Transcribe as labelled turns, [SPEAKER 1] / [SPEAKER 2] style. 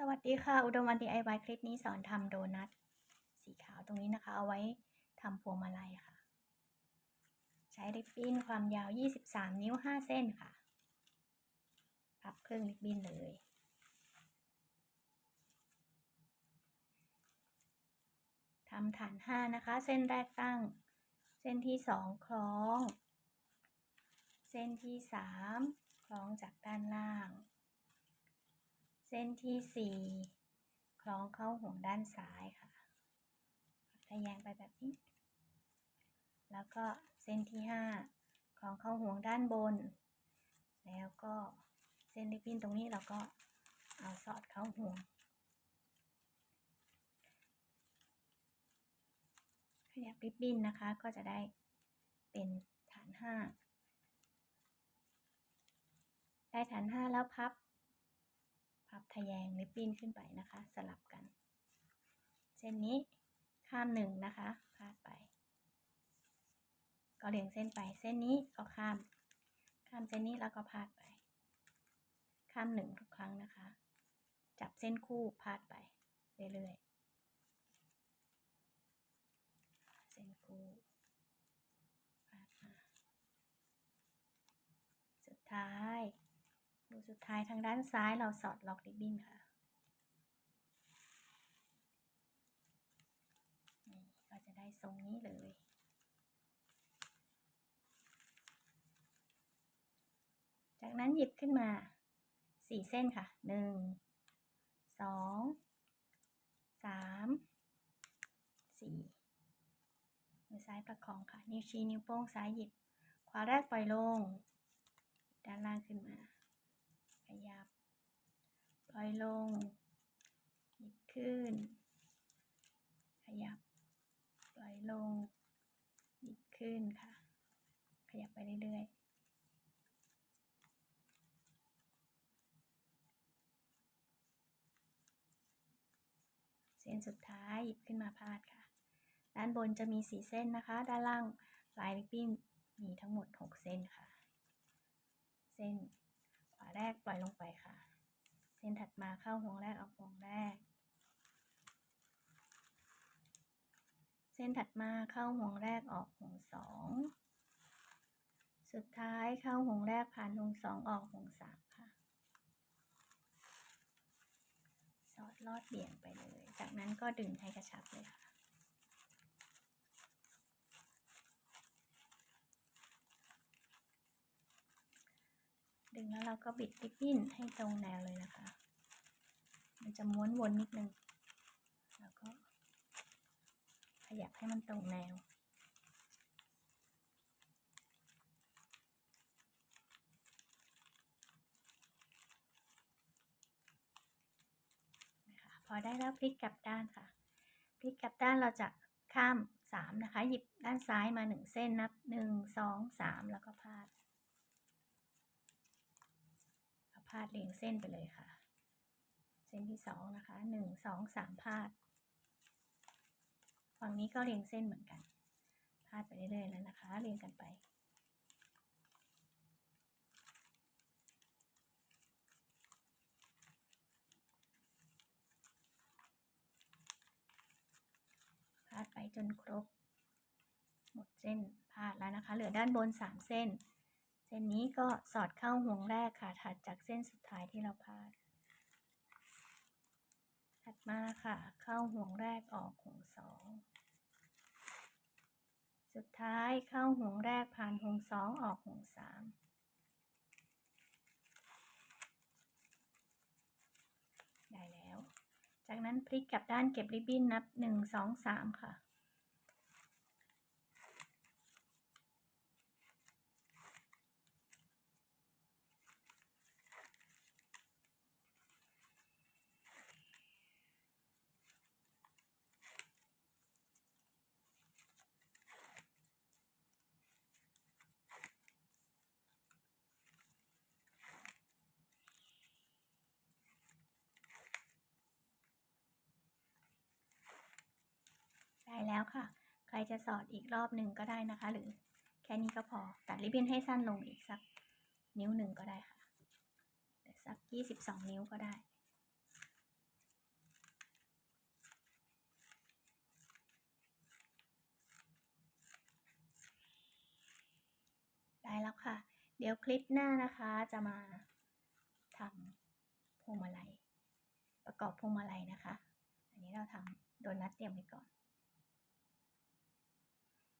[SPEAKER 1] สวัสดีค่ะ อุดมวัน DIY คลิปนี้สอนทำโดนัทสีขาวตรงนี้นะคะ เอาไว้ทำพวงมาลัยค่ะ ใช้ริบบิ้นความยาว 23 นิ้ว 5 เส้นค่ะ พับครึ่งริบบิ้นเลย ทำฐาน 5 นะคะ เส้นแรกตั้ง เส้นที่ 2 คล้อง เส้นที่ 3 คล้องจากด้านล่าง ส้นที่สี่คล้องเข้าห่วงด้านซ้ายค่ะทะแยงไปแบบนี้ แล้วก็เส้นที่ห้าคล้องเข้าห่วงด้านบน แล้วก็เส้นริบบิ้นตรงนี้เราก็เอาสอดเข้าห่วง ขยับริบบิ้นนะคะก็จะได้เป็นฐานห้าได้ฐานห้าแล้วพับ พับทะแยงริบบิ้นขึ้นไปนะคะ สลับกัน เส้นนี้ข้ามหนึ่งนะคะพาดไป ก็เรียงเส้นไปเส้นนี้ก็ข้าม ข้ามเส้นนี้แล้วก็พาดไป ข้ามหนึ่งทุกครั้งนะคะ จับเส้นคู่พาดไปเรื่อยๆ เส้นคู่พาดมาสุดท้ายูสุดท้ายทางด้านซ้ายเราสอดล็อกริบบิ้นค่ะนี่ก็จะได้ทรงนี้เลยจากนั้นหยิบขึ้นมาสี่เส้นค่ะหนึ่งสองสามสี่มือซ้ายประคองค่ะ นิ้วชี้นิ้วโป้งซ้ายหยิบ ขวาแรกปล่อยลง ด้านล่างขึ้นมา ขยับ ปล่อยลง หยิบขึ้น ขยับ ปล่อยลง หยิบขึ้นค่ะ ขยับไปเรื่อยๆเส้นสุดท้ายหยิบขึ้นมาพาดค่ะ ด้านบนจะมีสีเส้นนะคะ ด้านล่างลายริบบิ้นมีทั้งหมด 6 เส้นค่ะ เส้นาแรกปล่อยลงไปค่ะ เส้นถัดมาเข้าห่วงแรกออกห่วงแรก เส้นถัดมาเข้าห่วงแรกออกห่วงสองสุดท้ายเข้าห่วงแรกผ่านห่วงสองออกห่วงสามค่ะสอดลอดเบี่ยงไปเลย จากนั้นก็ดึงให้กระชับเลยค่ะ ดึงแล้วเราก็บิดริบบิ้นให้ตรงแนวเลยนะคะ มันจะม้วนวนนิดนึง แล้วก็ ขยับให้มันตรงแนว พอได้แล้วพลิกกลับด้านค่ะ พลิกกลับด้านเราจะข้ามสามนะคะ หยิบด้านซ้ายมาหนึ่งเส้นนับหนึ่งสองสามแล้วก็พาด พาดเรียงเส้นไปเลยค่ะ เส้นที่สองนะคะหนึ่งสองสามพาด ฝั่งนี้ก็เรียงเส้นเหมือนกัน พาดไปเรื่อยๆแล้วนะคะ เรียงกันไป พาดไปจนครบ หมดเส้นพาดแล้วนะคะ เหลือด้านบนสามเส้น เส้นนี้ก็สอดเข้าห่วงแรกค่ะ ถัดจากเส้นสุดท้ายที่เราพาด ถัดมาค่ะ เข้าห่วงแรกออกห่วงสอง สุดท้ายเข้าห่วงแรกผ่านห่วงสองออกห่วงสามได้แล้ว จากนั้นพลิกกลับด้านเก็บริบบิ้นนับหนึ่งสองสามค่ะ แล้วค่ะ ใครจะสอดอีกรอบหนึ่งก็ได้นะคะ หรือแค่นี้ก็พอตัดริบบิ้นให้สั้นลงอีกสักนิ้วหนึ่งก็ได้ค่ะสักยี่สิบสองนิ้วก็ได้ ได้แล้วค่ะ เดี๋ยวคลิปหน้านะคะจะมาทำพวงมาลัยประกอบพวงมาลัยนะคะ อันนี้เราทำโดนัทเตรียมไว้ก่อน